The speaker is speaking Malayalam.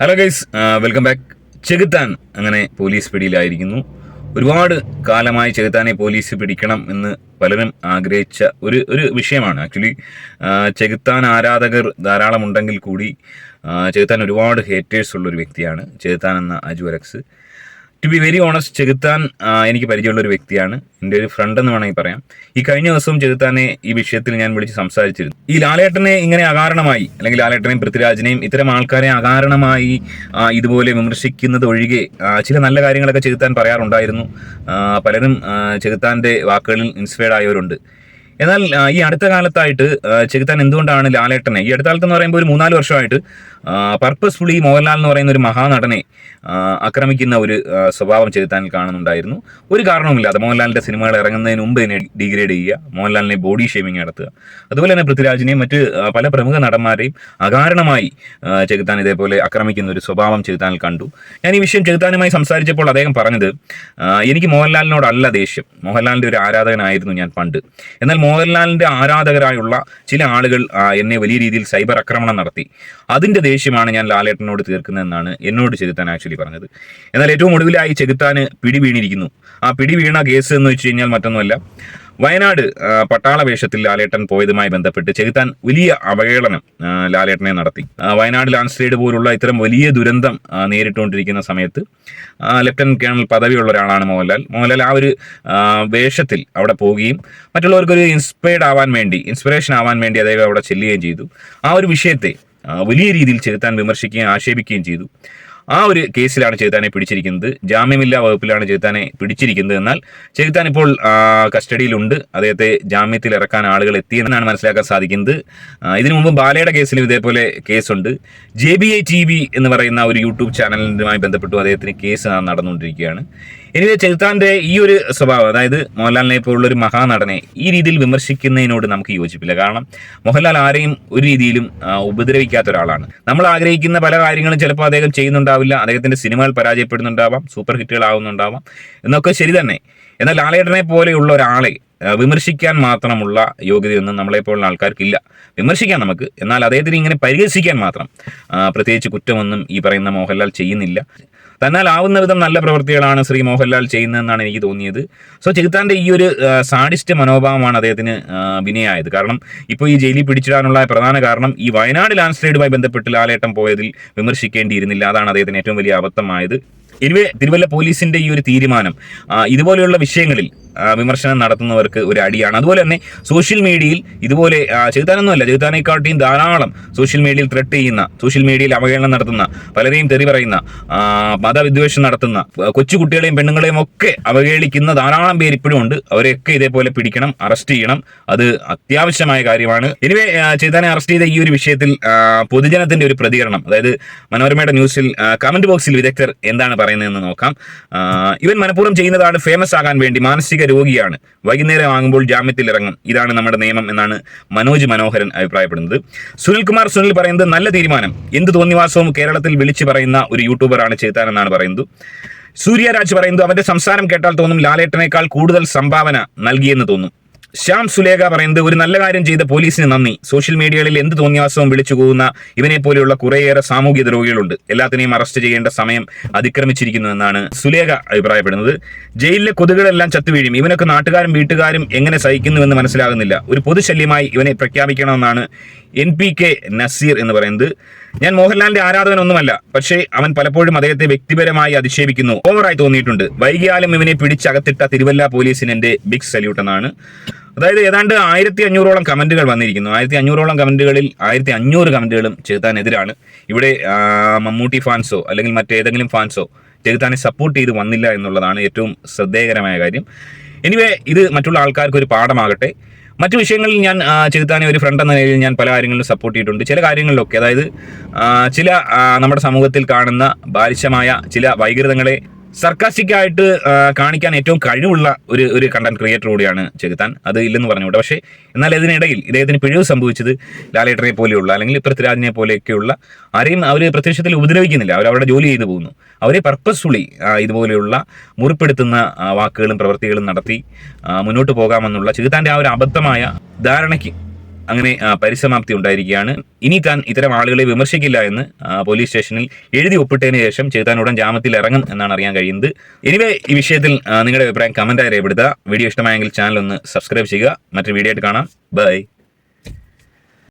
ഹലോ ഗൈസ് വെൽക്കം ബാക്ക് ചെകുത്താൻ അങ്ങനെ പോലീസ് പിടിയിലായിരിക്കുന്നു. ഒരുപാട് കാലമായി ചെകുത്താനെ പോലീസ് പിടിക്കണം എന്ന് പലരും ആഗ്രഹിച്ച ഒരു ഒരു വിഷയമാണ്. ആക്ച്വലി ചെകുത്താൻ ആരാധകർ ധാരാളം ഉണ്ടെങ്കിൽ കൂടി ആ, ചെകുത്താൻ ഒരുപാട് ഹേറ്റേഴ്സ് ഉള്ള ഒരു വ്യക്തിയാണ്. ചെകുത്താൻ എന്ന Aju Alex. To be very honest ചെകുത്താൻ എനിക്ക് പരിചയമുള്ള ഒരു വ്യക്തിയാണ്. എന്റെ ഒരു ഫ്രണ്ട് എന്ന് വേണമെങ്കിൽ പറയാം. ഈ കഴിഞ്ഞ ദിവസവും ചെകുത്താനെ ഈ വിഷയത്തിൽ ഞാൻ വിളിച്ച് സംസാരിച്ചിരുന്നു. ഈ ലാലേട്ടനെ ഇങ്ങനെ അകാരണമായി അല്ലെങ്കിൽ ലാലേട്ടനെയും പൃഥ്വിരാജിനെയും ഇത്തരം ആൾക്കാരെ അകാരണമായി ഇതുപോലെ വിമർശിക്കുന്നത് ഒഴികെ ചില നല്ല കാര്യങ്ങളൊക്കെ ചെകുത്താൻ പറയാറുണ്ടായിരുന്നു. പലരും ചെകുത്താന്റെ വാക്കുകളിൽ ഇൻസ്പയർഡ് ആയവരുണ്ട്. എന്നാൽ ഈ അടുത്ത കാലത്തായിട്ട് ചെകുത്താൻ എന്തുകൊണ്ടാണ് ലാലേട്ടനെ? ഈ അടുത്ത കാലത്ത് എന്ന് പറയുമ്പോൾ ഒരു മൂന്നാൽ വർഷമായിട്ട് പർപ്പസ്ഫുള്ളി മോഹൻലാൽ എന്ന് പറയുന്ന ഒരു മഹാനടനെ ആക്രമിക്കുന്ന ഒരു സ്വഭാവം ചെകുത്താനിൽ കാണുന്നുണ്ടായിരുന്നു. ഒരു കാരണവുമില്ലാതെ മോഹൻലാലിന്റെ സിനിമകൾ ഇറങ്ങുന്നതിന് മുമ്പ് തന്നെ ഡിഗ്രേഡ് ചെയ്യുക മോഹൻലാലിനെ ബോഡി ഷേമിംഗ് നടത്തുക. അതുപോലെ തന്നെ പൃഥ്വിരാജിനെയും മറ്റ് പല പ്രമുഖ നടന്മാരെയും അകാരണമായി ചെകുത്താൻ ഇതേപോലെ ആക്രമിക്കുന്ന ഒരു സ്വഭാവം ചെകുത്താനിൽ കണ്ടു. ഞാൻ ഈ വിഷയം ചെകുത്താനുമായി സംസാരിച്ചപ്പോൾ അദ്ദേഹം പറഞ്ഞത് എനിക്ക് മോഹൻലാലിനോടല്ല ദേഷ്യം. മോഹൻലാലിന്റെ ഒരു ആരാധകനായിരുന്നു ഞാൻ പണ്ട്. എന്നാൽ മോഹൻലാലിന്റെ ആരാധകരായുള്ള ചില ആളുകൾ എന്നെ വലിയ രീതിയിൽ സൈബർ ആക്രമണം നടത്തി. അതിന്റെ ദേഷ്യമാണ് ഞാൻ ലാലേട്ടനോട് തീർക്കുന്നതെന്നാണ് എന്നോട് ചെകുത്താൻ ആക്ച്വലി പറഞ്ഞത്. എന്നാൽ ഏറ്റവും ഒടുവിലായി ചെകുത്താന് പിടി വീണിരിക്കുന്നു. ആ പിടി വീണ കേസ് എന്ന് വെച്ച് കഴിഞ്ഞാൽ മറ്റൊന്നുമല്ല. വയനാട് പട്ടാള വേഷത്തിൽ ലാലേട്ടൻ പോയതുമായി ബന്ധപ്പെട്ട് ചെകുത്താൻ വലിയ അവഹേളനം ലാലേട്ടനെ നടത്തി. വയനാട് ലാൻഡ്സ്ലൈഡ് പോലുള്ള ഇത്തരം വലിയ ദുരന്തം നേരിട്ടുകൊണ്ടിരിക്കുന്ന സമയത്ത് ലെഫ്റ്റനന്റ് കേണൽ പദവിയുള്ള ഒരാളാണ് മോഹൻലാൽ. മോഹൻലാൽ ആ ഒരു വേഷത്തിൽ അവിടെ പോവുകയും മറ്റുള്ളവർക്കൊരു ഇൻസ്പയർഡ് ആവാൻ വേണ്ടി ഇൻസ്പിറേഷൻ ആവാൻ വേണ്ടി അദ്ദേഹം അവിടെ ചെല്ലുകയും ചെയ്തു. ആ ഒരു വിഷയത്തെ വലിയ രീതിയിൽ ചെകുത്താൻ വിമർശിക്കുകയും ആക്ഷേപിക്കുകയും ചെയ്തു. ആ ഒരു കേസിലാണ് ചെകുത്താനെ പിടിച്ചിരിക്കുന്നത്. ജാമ്യമില്ലാ വകുപ്പിലാണ് ചെകുത്താനെ പിടിച്ചിരിക്കുന്നത്. എന്നാൽ ചെകുത്താൻ ഇപ്പോൾ കസ്റ്റഡിയിലുണ്ട്. അദ്ദേഹത്തെ ജാമ്യത്തിൽ ഇറക്കാൻ ആളുകൾ എത്തിയെന്നാണ് മനസ്സിലാക്കാൻ സാധിക്കുന്നത്. ഇതിനു മുമ്പ് ബാലയുടെ കേസിലും ഇതേപോലെ കേസുണ്ട്. J B A T V എന്ന് പറയുന്ന ഒരു യൂട്യൂബ് ചാനലിനുമായി ബന്ധപ്പെട്ടു അദ്ദേഹത്തിന് കേസ് നടന്നുകൊണ്ടിരിക്കുകയാണ്. എനിവേ ചെകുത്താന്റെ ഈ ഒരു സ്വഭാവം അതായത് മോഹൻലാലിനെ പോലുള്ള ഒരു മഹാനടനെ ഈ രീതിയിൽ വിമർശിക്കുന്നതിനോട് നമുക്ക് യോജിപ്പില്ല. കാരണം മോഹൻലാൽ ആരെയും ഒരു രീതിയിലും ഉപദ്രവിക്കാത്ത ഒരാളാണ്. നമ്മൾ ആഗ്രഹിക്കുന്ന പല കാര്യങ്ങളും ചിലപ്പോൾ അദ്ദേഹം ചെയ്യുന്നുണ്ടാവില്ല. അദ്ദേഹത്തിന്റെ സിനിമകൾ പരാജയപ്പെടുന്നുണ്ടാവാം സൂപ്പർ ഹിറ്റുകൾ ആവുന്നുണ്ടാവാം എന്നൊക്കെ ശരി തന്നെ. എന്നാൽ ലാലേട്ടനെ പോലെയുള്ള ഒരാളെ വിമർശിക്കാൻ മാത്രമുള്ള യോഗ്യതയൊന്നും നമ്മളെപ്പോലുള്ള ആൾക്കാർക്കില്ല. വിമർശിക്കാം നമുക്ക്. എന്നാൽ അദ്ദേഹത്തിന് ഇങ്ങനെ പരിഹസിക്കാൻ മാത്രം പ്രത്യേകിച്ച് കുറ്റമൊന്നും ഈ പറയുന്ന മോഹൻലാൽ ചെയ്യുന്നില്ല. തന്നാൽ ആവുന്ന വിധം നല്ല പ്രവൃത്തികളാണ് ശ്രീ മോഹൻലാൽ ചെയ്യുന്നതെന്നാണ് എനിക്ക് തോന്നിയത്. സോ ചെകുത്താന്റെ ഈ ഒരു സാഡിസ്റ്റ് മനോഭാവമാണ് അദ്ദേഹത്തിന് വിനയായത്. കാരണം ഇപ്പോൾ ഈ ജയിലിൽ പിടിച്ചിടാനുള്ള പ്രധാന കാരണം ഈ വയനാട് ലാൻഡ്സ്ലൈഡുമായി ബന്ധപ്പെട്ട് ലാലേട്ടം പോയതിൽ വിമർശിക്കേണ്ടിയിരുന്നില്ല. അതാണ് അദ്ദേഹത്തിന് ഏറ്റവും വലിയ അബദ്ധമായത്. എനിവേ തിരുവല്ല പോലീസിന്റെ ഈ ഒരു തീരുമാനം ഇതുപോലെയുള്ള വിഷയങ്ങളിൽ വിമർശനം നടത്തുന്നവർക്ക് ഒരു അടിയാണ്. അതുപോലെ തന്നെ സോഷ്യൽ മീഡിയയിൽ ഇതുപോലെ ചെയ്താനൊന്നുമല്ല ചെയ്താനേക്കാട്ടിയും ധാരാളം സോഷ്യൽ മീഡിയയിൽ ത്രെട്ട് ചെയ്യുന്ന സോഷ്യൽ മീഡിയയിൽ അവഹേളനം നടത്തുന്ന പലരെയും തെറി പറയുന്ന മതവിദ്വേഷം നടത്തുന്ന കൊച്ചു കൊച്ചുകുട്ടികളെയും പെണ്ണുങ്ങളെയും ഒക്കെ അവഹേളിക്കുന്ന ധാരാളം പേര് ഇപ്പോഴും ഉണ്ട്. അവരെയൊക്കെ ഇതേപോലെ പിടിക്കണം അറസ്റ്റ് ചെയ്യണം. അത് അത്യാവശ്യമായ കാര്യമാണ്. എനിവേ ചെയ്താനെ അറസ്റ്റ് ചെയ്ത ഈ ഒരു വിഷയത്തിൽ പൊതുജനത്തിന്റെ ഒരു പ്രതികരണം അതായത് മനോരമയുടെ ന്യൂസിൽ കമന്റ് ബോക്സിൽ വിദഗ്ധർ എന്താണ് പറയുന്നതെന്ന് നോക്കാം. ഇവൻ മനഃപൂർവം ചെയ്യുന്നതാണ് ഫേമസ് ആകാൻ വേണ്ടി മാനസിക രോഗിയാണ്. വൈകുന്നേരം ആകുമ്പോൾ ജാമ്യത്തിൽ ഇറങ്ങും. ഇതാണ് നമ്മുടെ നിയമം എന്നാണ് മനോജ് മനോഹരൻ അഭിപ്രായപ്പെടുന്നത്. സുനിൽ കുമാർ സുനിൽ പറയുന്നത് നല്ല തീരുമാനം. എന്ത് തോന്നിവാസവും കേരളത്തിൽ വിളിച്ചു പറയുന്ന ഒരു യൂട്യൂബറാണ് ചേത്താൻ എന്നാണ് പറയുന്നത്. സൂര്യരാജ് പറയുന്നത് അവന്റെ സംസാരം കേട്ടാൽ തോന്നും ലാലേട്ടനേക്കാൾ കൂടുതൽ സംഭാവന നൽകിയെന്ന് തോന്നും. ശ്യാം സുലേഖ പറയുന്നത് ഒരു നല്ല കാര്യം ചെയ്ത പോലീസിന് നന്ദി. സോഷ്യൽ മീഡിയകളിൽ എന്ത് തോന്നിയാസവും വിളിച്ചു പോകുന്ന ഇവനെ പോലെയുള്ള കുറേയേറെ സാമൂഹ്യ ദ്രോഹികളുണ്ട്. എല്ലാത്തിനെയും അറസ്റ്റ് ചെയ്യേണ്ട സമയം അതിക്രമിച്ചിരിക്കുന്നു എന്നാണ് സുലേഖ അഭിപ്രായപ്പെടുന്നത്. ജയിലിലെ കൊതുകുകളെല്ലാം ചത്തുവീഴും ഇവനൊക്കെ നാട്ടുകാരും വീട്ടുകാരും എങ്ങനെ സഹിക്കുന്നുവെന്ന് മനസ്സിലാകുന്നില്ല. ഒരു പൊതുശല്യമായി ഇവനെ പ്രഖ്യാപിക്കണമെന്നാണ് എൻ പി കെ നസീർ എന്ന് പറയുന്നത്. ഞാൻ മോഹൻലാലിന്റെ ആരാധകനൊന്നുമല്ല പക്ഷേ അവൻ പലപ്പോഴും അദ്ദേഹത്തെ വ്യക്തിപരമായി അധിക്ഷേപിക്കുന്നു. ഓവറായി തോന്നിയിട്ടുണ്ട്. വൈകിയാലും ഇവനെ പിടിച്ചകത്തിട്ട തിരുവല്ല പോലീസിന് എന്റെ ബിഗ് സല്യൂട്ട് എന്നാണ്. അതായത് ഏതാണ്ട് ആയിരത്തി അഞ്ഞൂറോളം കമന്റുകൾ വന്നിരിക്കുന്നു. ആയിരത്തി അഞ്ഞൂറോളം കമന്റുകളിൽ ആയിരത്തി അഞ്ഞൂറ് കമന്റുകളും ചെകുത്താനെതിരാണ്. ഇവിടെ മമ്മൂട്ടി ഫാൻസോ അല്ലെങ്കിൽ മറ്റേതെങ്കിലും ഫാൻസോ ചെകുത്താനെ സപ്പോർട്ട് ചെയ്ത് വന്നില്ല എന്നുള്ളതാണ് ഏറ്റവും ശ്രദ്ധേയകരമായ കാര്യം. എനിവേ ഇത് മറ്റുള്ള ആൾക്കാർക്ക് ഒരു പാഠമാകട്ടെ. മറ്റു വിഷയങ്ങളിൽ ഞാൻ ചെലുത്താനെ ഒരു ഫ്രണ്ട് എന്ന നിലയിൽ ഞാൻ പല കാര്യങ്ങളിലും സപ്പോർട്ട് ചെയ്തിട്ടുണ്ട്. ചില കാര്യങ്ങളിലൊക്കെ അതായത് ചില നമ്മുടെ സമൂഹത്തിൽ കാണുന്ന ബാലിശമായ ചില വൈകൃതങ്ങളെ സർക്കാസ്റ്റിക് ആയിട്ട് കാണിക്കാൻ ഏറ്റവും കഴിവുള്ള ഒരു ഒരു കണ്ടന്റ് ക്രിയേറ്റർ കൂടിയാണ് ചെകുത്താൻ. അത് ഇല്ലെന്ന് പറഞ്ഞുകൂടെ. പക്ഷേ എന്നാൽ ഇതിനിടയിൽ ഇദ്ദേഹത്തിന് പിഴവ് സംഭവിച്ചത് ലാലേട്ടനെ പോലെയുള്ള അല്ലെങ്കിൽ പൃഥ്വിരാജിനെ പോലെയൊക്കെയുള്ള ആരെയും അവർ പ്രത്യക്ഷത്തിൽ ഉപദ്രവിക്കുന്നില്ല. അവർ അവരുടെ ജോലി ചെയ്തു പോകുന്നു. അവരെ പർപ്പസ്ഫുള്ളി ഇതുപോലെയുള്ള മുറിപ്പെടുത്തുന്ന വാക്കുകളും പ്രവൃത്തികളും നടത്തി മുന്നോട്ട് പോകാമെന്നുള്ള ചെകുത്താന്റെ ആ ഒരു അബദ്ധമായ ധാരണയ്ക്ക് അങ്ങനെ പരിസമാപ്തി ഉണ്ടായിരിക്കുകയാണ്. ഇനി താൻ ഇത്തരം ആളുകളെ വിമർശിക്കില്ല എന്ന് പോലീസ് സ്റ്റേഷനിൽ എഴുതി ഒപ്പിട്ടതിന് ശേഷം ചേതാൻ ഉടൻ ജാമ്യത്തിൽ ഇറങ്ങും എന്നാണ് അറിയാൻ കഴിയുന്നത്. എനിവേ ഈ വിഷയത്തിൽ നിങ്ങളുടെ അഭിപ്രായം കമന്റായി രേഖപ്പെടുത്തുക. വീഡിയോ ഇഷ്ടമായെങ്കിൽ ചാനൽ ഒന്ന് സബ്സ്ക്രൈബ് ചെയ്യുക. മറ്റൊരു വീഡിയോ ആയിട്ട് കാണാം. ബൈ